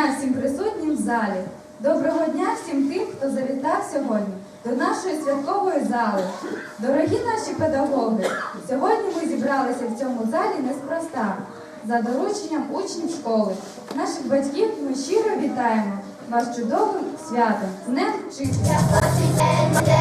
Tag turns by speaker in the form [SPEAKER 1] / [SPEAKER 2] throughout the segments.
[SPEAKER 1] дня всім присутнім в залі. Доброго дня всім тим, хто завітав сьогодні до нашої святкової зали. Дорогі наші педагоги, сьогодні ми зібралися в цьому залі неспроста. За дорученням учнів школи, наших батьків ми щиро вітаємо вас чудовим святом, з Днем вчителя!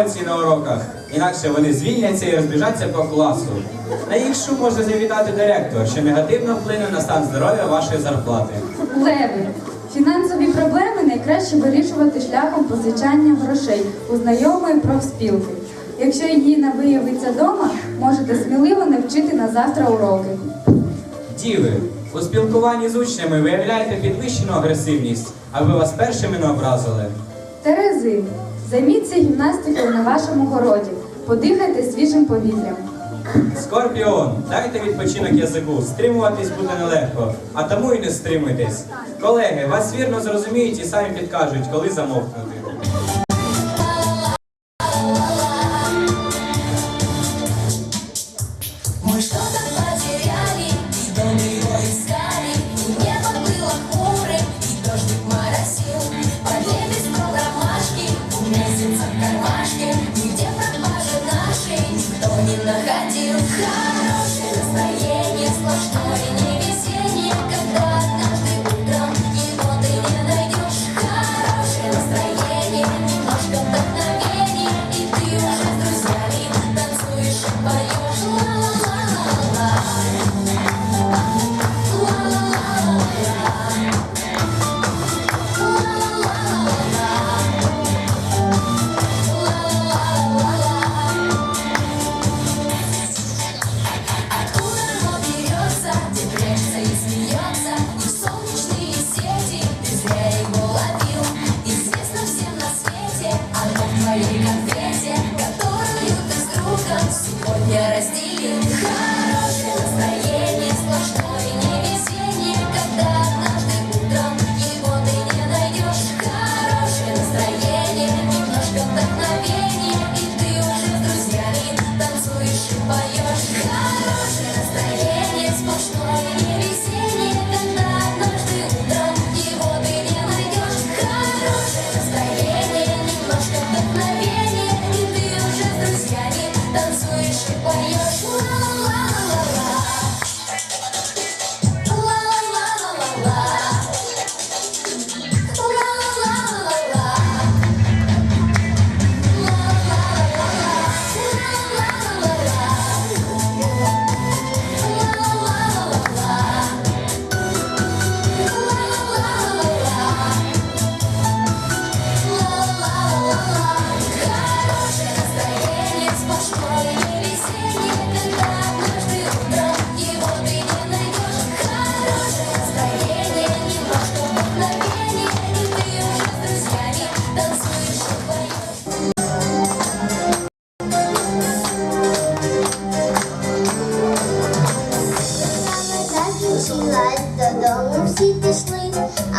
[SPEAKER 2] емоцій на
[SPEAKER 3] уроках, інакше вони звільняться і розбіжаться по класу. На їх шум може завітати директор, що негативно вплине на стан здоров'я вашої зарплати.
[SPEAKER 1] Леви, фінансові проблеми найкраще вирішувати шляхом позичання грошей у знайомої профспілки. Якщо її не виявиться вдома, можете сміливо не вчити на завтра уроки.
[SPEAKER 3] Діви, у спілкуванні з учнями виявляєте підвищену агресивність, аби вас першими не образили.
[SPEAKER 1] Терези. Займіться гімнастикою на вашому городі, подихайте свіжим повітрям.
[SPEAKER 3] Скорпіон, дайте відпочинок язику, стримуватись буде нелегко, а тому і не стримуйтесь. Колеги, вас вірно зрозуміють і самі підкажуть, коли замовкнути.
[SPEAKER 1] Ми Yeah.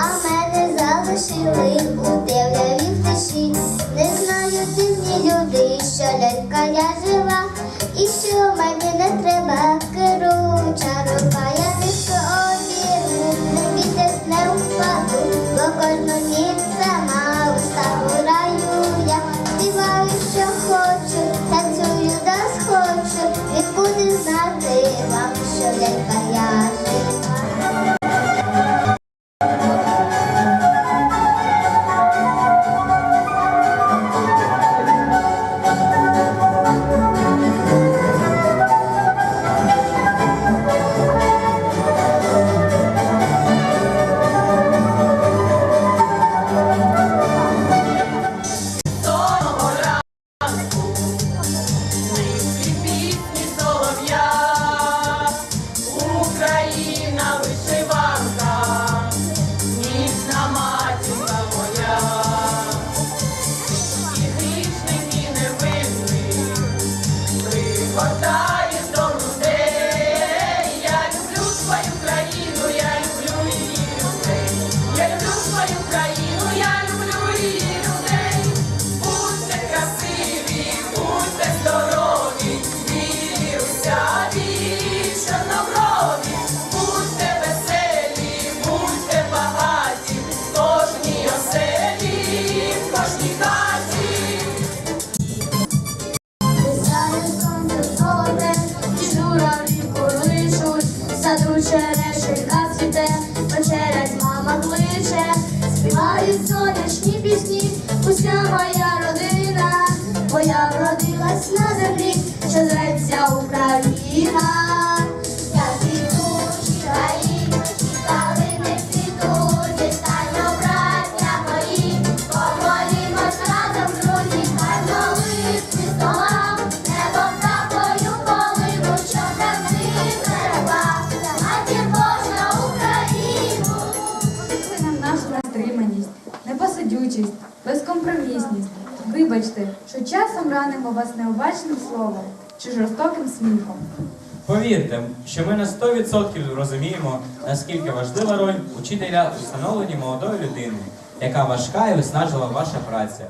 [SPEAKER 1] Oh my. співають сонячні пісні, уся моя родина, бо я вродилась на землі, що зветься Україна.
[SPEAKER 4] вибачте, що часом ранимо вас необачним словом чи жорстоким сміхом.
[SPEAKER 2] Повірте, що ми на 100% розуміємо, наскільки важлива роль учителя у встановленні молодої людини, яка важка і виснажила ваша праця.